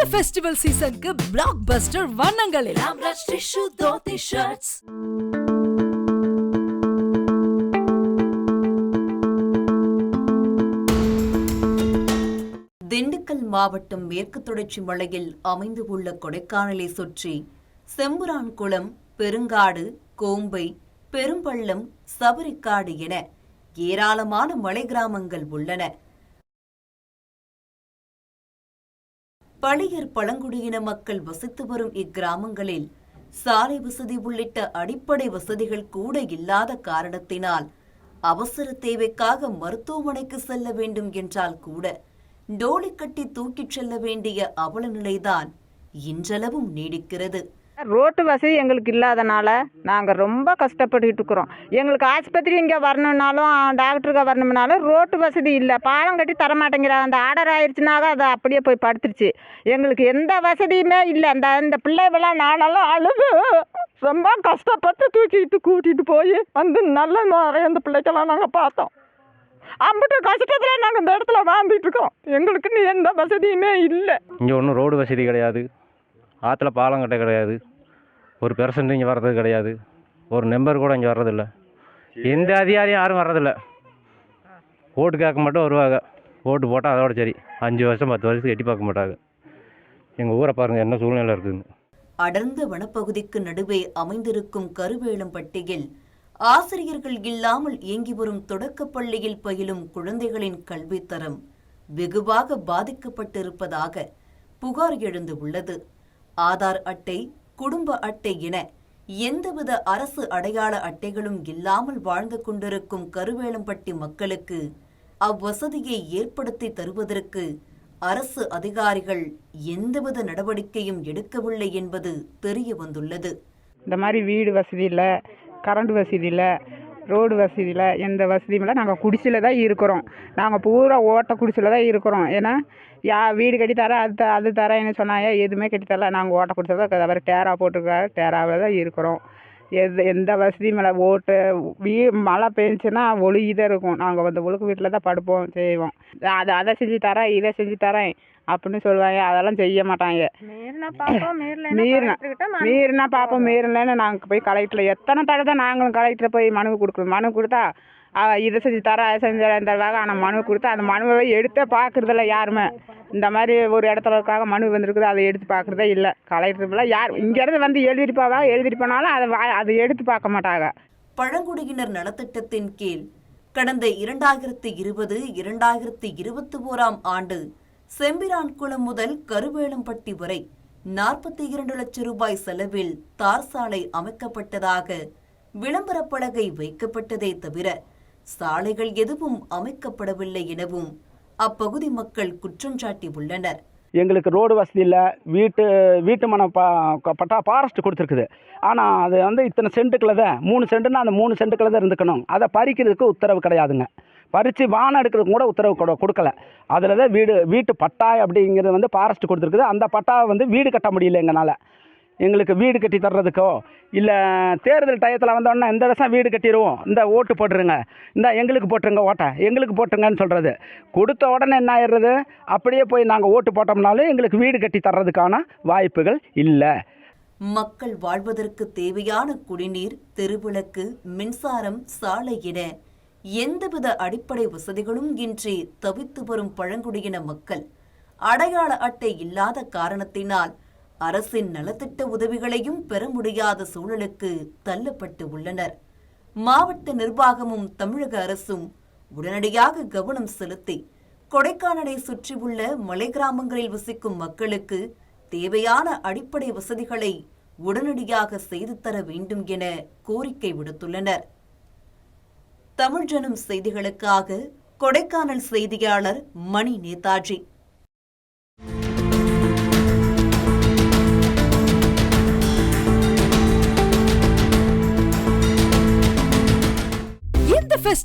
அடுத்த ஃபெஸ்டிவல் சீசனுக்கு பிளாக் பஸ்டர் வண்ணங்களில். ராம்ராஜ் டிஷ்யூ தோத்தி ஷர்ட்ஸ் திண்டுக்கல் மாவட்டம் மேற்கு தொடர்ச்சி மலையில் அமைந்து உள்ள கொடைக்கானலை சுற்றி செம்புரான் குளம் பெருங்காடு கோம்பை பெரும்பள்ளம் சபரிக்காடு என ஏராளமான மலை கிராமங்கள் உள்ளன. பழையர் பழங்குடியின மக்கள் வசித்து வரும் இக்கிராமங்களில் சாலை வசதி உள்ளிட்ட அடிப்படை வசதிகள் கூட இல்லாத காரணத்தினால் அவசர தேவைக்காக மருத்துவமனைக்கு செல்ல வேண்டும் என்றால் கூட டோலி கட்டி தூக்கிச் செல்ல வேண்டிய அவல நிலைதான் இன்றளவும் நீடிக்கிறது. ரோட்டு வசதி எங்களுக்கு இல்லாதனால நாங்கள் ரொம்ப கஷ்டப்பட்டுக்கிட்டு இருக்கிறோம். எங்களுக்கு ஆஸ்பத்திரி இங்கே வரணுன்னாலும் டாக்டருக்கு வரணும்னாலும் ரோட்டு வசதி இல்லை. பாலம் கட்டி தர மாட்டேங்கிறாங்க அந்த ஆர்டர் ஆயிடுச்சுனாக அதை அப்படியே போய் படுத்துருச்சு. எங்களுக்கு எந்த வசதியுமே இல்லை. அந்த இந்த பிள்ளைகளாம் நானெல்லாம் அழுது. ரொம்ப கஷ்டப்பட்டு தூக்கிட்டு கூட்டிகிட்டு போய் வந்து நல்ல முறைய அந்த பிள்ளைக்கெல்லாம் நாங்கள் பார்த்தோம். அம்பிட்டு கஷ்டத்தில் நாங்கள் இந்த இடத்துல வாழ்ந்துட்டு இருக்கோம் எங்களுக்குன்னு எந்த வசதியுமே இல்லை. இங்கே ஒன்றும் ரோடு வசதி கிடையாது. ஆற்றுல பாலம் கட்ட கிடையாது. ஒரு பெர்சன்ட் இங்கே வர்றது கிடையாது. ஒரு நம்பர் கூட இங்கே வர்றதில்ல. எந்த அதிகாரியும் யாரும் வர்றதில்ல. ஓட்டு கேட்க மட்டும் வருவாங்க. ஓட்டு போட்டால் அதோட சரி. அஞ்சு வருஷம் பத்து வருஷத்துக்கு எட்டி பார்க்க மாட்டாங்க. எங்கள் ஊரை பாருங்கள் என்ன சூழ்நிலை இருக்குதுன்னு அடர்ந்த வனப்பகுதிக்கு நடுவே அமைந்திருக்கும் கருவேலம்பட்டியில் ஆசிரியர்கள் இல்லாமல் இயங்கி வரும் தொடக்கப் பள்ளியில் பயிலும் குழந்தைகளின் கல்வித்தரம் வெகுவாக பாதிக்கப்பட்டிருப்பதாக புகார் எழுந்து உள்ளது ஆதார் அட்டை குடும்ப அட்டை என எந்தவித அரசு அடையாள அட்டைகளும் இல்லாமல் வாழ்ந்து கொண்டிருக்கும் கருவேலம்பட்டி மக்களுக்கு அவ்வசதியை ஏற்படுத்தி தருவதற்கு அரசு அதிகாரிகள் எந்தவித நடவடிக்கையும் எடுக்கவில்லை என்பது தெரிய வந்துள்ளது இந்த மாதிரி வீடு வசதி இல்லை கரண்ட் வசதி இல்லை ரோடு வசதியில் எந்த வசதியும் இல்லை. நாங்கள் குடிசையில் தான் இருக்கிறோம். நாங்கள் பூரா ஓட்ட குடிசையில் தான் இருக்கிறோம். ஏன்னா யா வீடு கட்டி தரேன் அது த- அது தரேன்னு சொன்னாங்க எதுவுமே கட்டி தரல. நாங்கள் ஓட்ட குடிசையில் தான் தவிர டேரா போட்டிருக்காரு. டேராவில் தான் இருக்கிறோம். எது எந்த வசதியும் இல்லை. ஓட்டு வீ மழை பெஞ்சுன்னா ஒழுகி தான் இருக்கும். நாங்கள் வந்து ஒழுக்கு வீட்டில் தான் படுப்போம் செய்வோம். அதை அதை செஞ்சு தரேன் இதை செஞ்சு தரேன் அப்படின்னு சொல்லுவாங்க. அதெல்லாம் செய்ய மாட்டாங்க. மீறினா மீறினா பார்ப்போம் மீறலன்னு நாங்கள் போய் கலெக்டரில் எத்தனை தடவை தான் நாங்களும் கலெக்டர் போய் மனு கொடுக்குறோம் மனு கொடுத்தா இதை செஞ்சு தர அதை செஞ்சு தரேன் தருவாங்க ஆனால் மனு கொடுத்து அந்த மனுவை எடுத்தே பார்க்குறதில்ல யாருமே. இந்த மாதிரி ஒரு இடத்துல இருக்காக மனு வந்திருக்குது அதை எடுத்து பார்க்குறதே இல்லை. கலெக்டர்லாம் யார் இங்கேருந்து வந்து எழுதிட்டு போவா எழுதிட்டு போனாலும் அதை வா- அதை எடுத்து பார்க்க மாட்டாங்க. பழங்குடியினர் நலத்திட்டத்தின் கீழ் கடந்த இரண்டாயிரத்து இருபது இரண்டாயிரத்து இருபத்தி ஓராம் ஆண்டு செம்பிரான்குளம் முதல் கருவேலம்பட்டி வரை நாற்பத்தி இரண்டு லட்சம் ரூபாய் செலவில் தார் சாலை அமைக்கப்பட்டதாக விளம்பரப் பலகை வைக்கப்பட்டதே தவிர சாலைகள் எதுவும் அமைக்கப்படவில்லை எனவும் அப்பகுதி மக்கள் குற்றஞ்சாட்டி உள்ளனர் எங்களுக்கு ரோடு வசதி இல்லை வீட்டு வீட்டு மனம் பா பட்டா ஃபாரஸ்ட் கொடுத்துருக்குது. ஆனால் அது வந்து இத்தனை சென்ட்டுக்குள்ள தான். மூணு சென்ட்டுனா அந்த மூணு சென்ட்டுக்குள்ள தான் இருந்துக்கணும். அதை பறிக்கிறதுக்கு உத்தரவு கிடையாதுங்க. பறித்து வானம் எடுக்கிறதுக்கு கூட உத்தரவு கொடு கொடுக்கல. அதில் தான் வீடு வீட்டு பட்டா அப்படிங்கிறது வந்து ஃபாரஸ்ட் கொடுத்துருக்குது. அந்த பட்டாவை வந்து வீடு கட்ட முடியல எங்களால். எங்களுக்கு வீடு கட்டி தர்றதுக்கோ இல்லை தேர்தல் டயத்தில் வந்தோடனே இந்த வருஷம் வீடு கட்டிடுவோம் இந்த ஓட்டு போட்டுருங்க. இந்த எங்களுக்கு போட்டுருங்க ஓட்டை. எங்களுக்கு போட்டுருங்கன்னு சொல்கிறது கொடுத்த உடனே என்ன ஆயிடுறது? அப்படியே போய் நாங்கள் ஓட்டு போட்டோம்னாலும் எங்களுக்கு வீடு கட்டி தர்றதுக்கான வாய்ப்புகள் இல்லை. மக்கள் வாழ்வதற்கு தேவையான குடிநீர் தெருவிளக்கு மின்சாரம் சாலை என எந்தவித அடிப்படை வசதிகளும் இன்றி தவித்து வரும் பழங்குடியின மக்கள் அடையாள அட்டை இல்லாத காரணத்தினால் அரசின் நலத்திட்ட உதவிகளையும் பெற முடியாத சூழலுக்கு தள்ளப்பட்டு உள்ளனர். மாவட்ட நிர்வாகமும் தமிழக அரசும் உடனடியாக கவனம் செலுத்தி கொடைக்கானலை சுற்றியுள்ள மலை கிராமங்களில் வசிக்கும் மக்களுக்கு தேவையான அடிப்படை வசதிகளை உடனடியாக செய்து தர வேண்டும் என கோரிக்கை விடுத்துள்ளனர். தமிழ்ஜனம் செய்திகளுக்காக கொடைக்கானல் செய்தியாளர் மணி நேதாஜி.